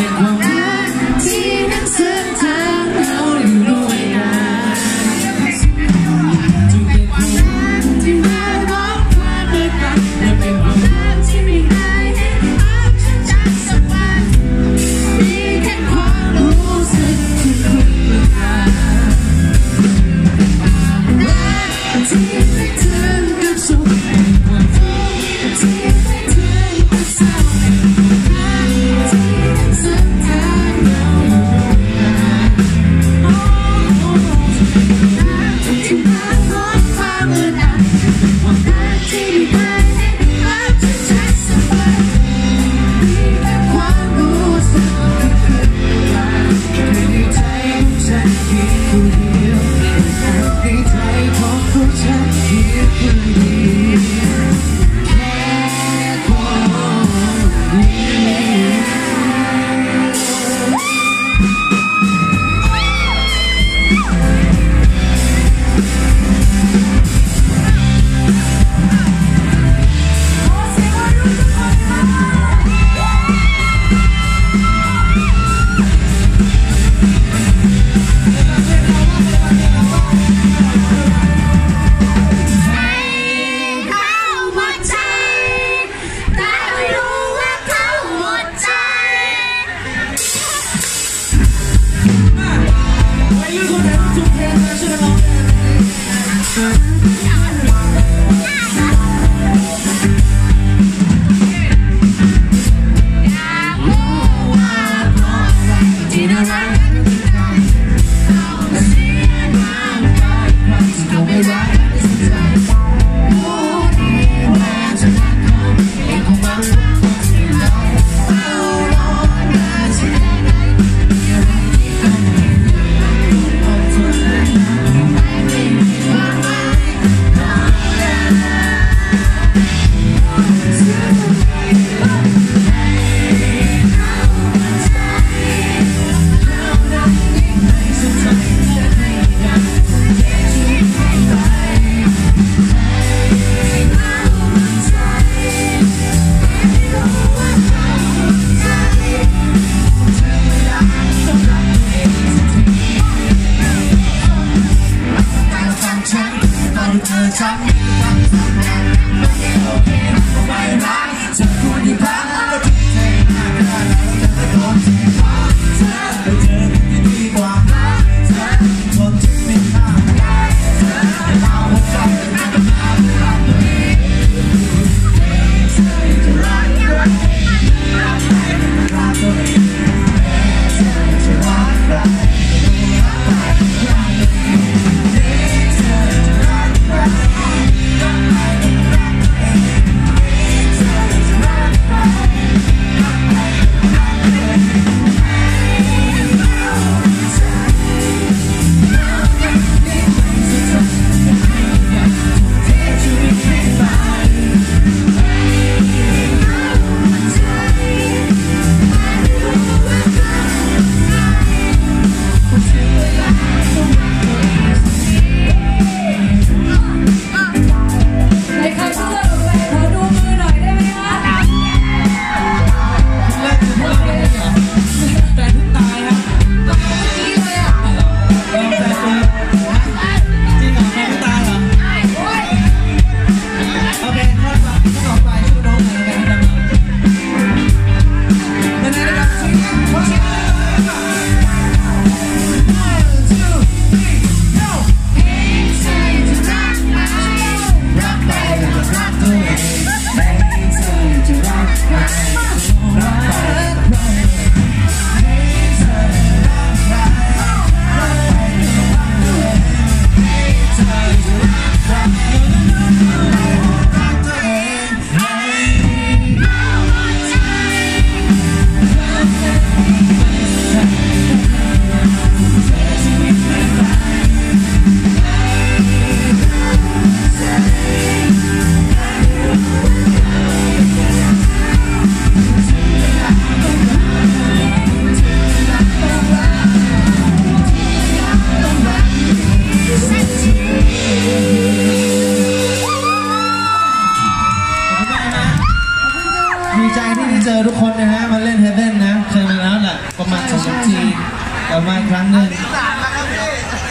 Big one. เธอฉันมีความสุขไม่โอเคไม่รักจะควรที่รัก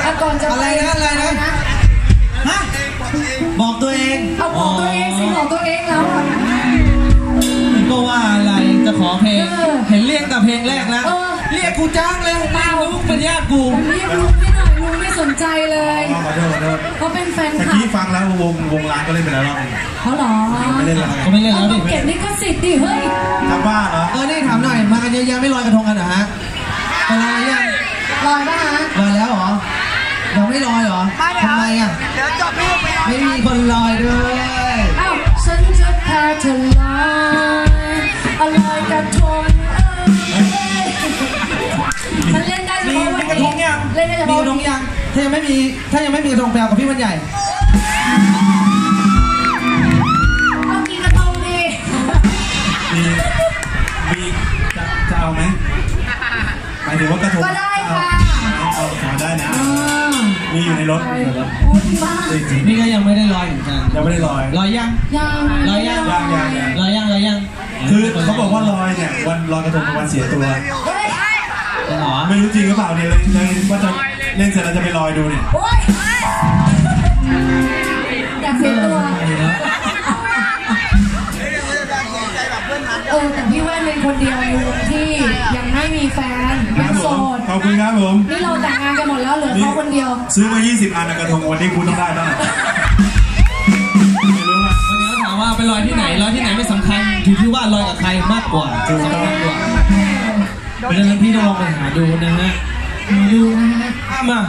อะก่อนจะอะไรนะอะไรนะฮะบอกตัวเองเอาบอกตัวเองสิบอกตัวเองแล้วอะก็ว่าอะไรจะขอเพลงเออเห็นเรียกแต่เพลงแรกแล้วเออเรียกกูจ้างเลยไม่รู้เป็นญาติกูผมเรียกลุงไม่หน่อยลุงไม่สนใจเลยขอโทษขอโทษเขาเป็นแฟนตะคลักี้บฟังแล้ววงวงร้านก็เล่นไปแล้วรอบนึงเขาเหรอไม่เล่นแล้วเขาไม่เล่นเอาแล้วดิมาเก็บลิขสิทธิ์ดิเฮ้ยทำบ้าเหรอเออนี่ถามหน่อยมากันเยอะแยะไม่ลอยกระทงกันเหรอฮะไปลอยยังลอยป่ะฮะลอยแล้วเหรอยัง ไม่ลอยเหรอทำไมอะไม่มีคนลอยด้วยอ้าวฉันจะพาเธอลอยเอาลอยกระทงเอ้ยมันเล่นได้เฉมีพาะวันมีกระทนี้งยังเล่นได้เฉมีพาะกระทวันงนี้ยังถ้ายังไม่มีถ้ายังไม่มีกระทงแปลกับพี่มันใหญ่ เอากี่กระทงดีมีมีจะจะเอาไหมหมายถึงว่ากระทงก็ได้ มีอยู่ในรถไปโอ้ดีมากจริงนี่ก็ยังไม่ได้ลอยเหมือนกันๆยังไม่ได้ลอยลอยยังยังลอยยังยังยังยังลอยยังลอยยังคือเขาบอกว่าลอยเนี่ยวันลอยกระทงเป็นวันเสียตัวเฮ้ยเหรอไม่รู้จริงหรือเปล่าเนี่ยเลยเลยว่าจะเล่นเสร็จแล้วจะไปลอยดูเนี่ยโอ้ยอยากเสียตัวเออแต่พี่แว่นเป็นคนเดียวในวงที่ยังไม่มีแฟนคยัรับงผโสมดขอบคุณครับผม นี่เราแต่งงานกันหมดแล้วเหลือเขาคนเดียว ซื้อมา 20 อันนะกระทงวันนี้คุณต้องได้บ้างไม่รู้นะวันนี้เขาถามว่าไปลอยที่ไหนลอยที่ไหนไม่สำคัญอยู่ที่ว่าลอยกับใครมากกว่าถูกต้องสำคัญกว่าเพราะฉะนั้นพี่ต้องลองไปหาดูนะฮะดูนะฮะอะมา